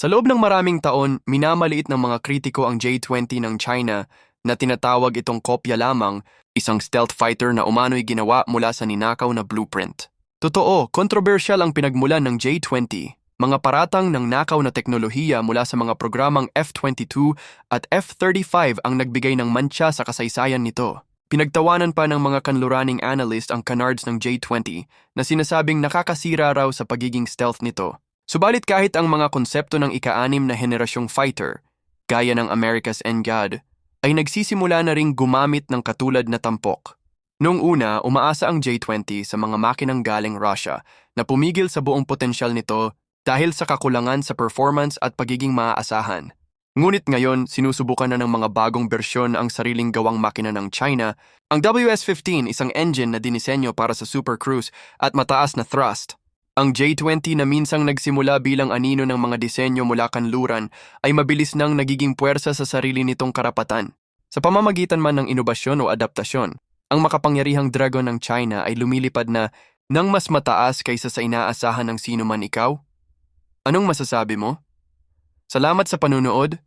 Sa loob ng maraming taon, minamaliit ng mga kritiko ang J-20 ng China na tinatawag itong kopya lamang, isang stealth fighter na umano'y ginawa mula sa ninakaw na blueprint. Totoo, kontrobersyal ang pinagmulan ng J-20, mga paratang ng nakaw na teknolohiya mula sa mga programang F-22 at F-35 ang nagbigay ng mantsa sa kasaysayan nito. Pinagtawanan pa ng mga kanluraning analyst ang canards ng J-20 na sinasabing nakakasira raw sa pagiging stealth nito. Subalit kahit ang mga konsepto ng ika-anim na henerasyong fighter, gaya ng America's NGAD, ay nagsisimula na ring gumamit ng katulad na tampok. Noong una, umaasa ang J-20 sa mga makinang galing Russia na pumigil sa buong potensyal nito dahil sa kakulangan sa performance at pagiging maaasahan. Ngunit ngayon, sinusubukan na ng mga bagong bersyon ang sariling gawang makina ng China. Ang WS-15 isang engine na dinisenyo para sa Super Cruise at mataas na thrust. Ang J-20 na minsang nagsimula bilang anino ng mga disenyo mula kanluran ay mabilis nang nagiging puwersa sa sarili nitong karapatan. Sa pamamagitan man ng inobasyon o adaptasyon, ang makapangyarihang dragon ng China ay lumilipad na nang mas mataas kaysa sa inaasahan ng sino man ikaw? Anong masasabi mo? Salamat sa panunood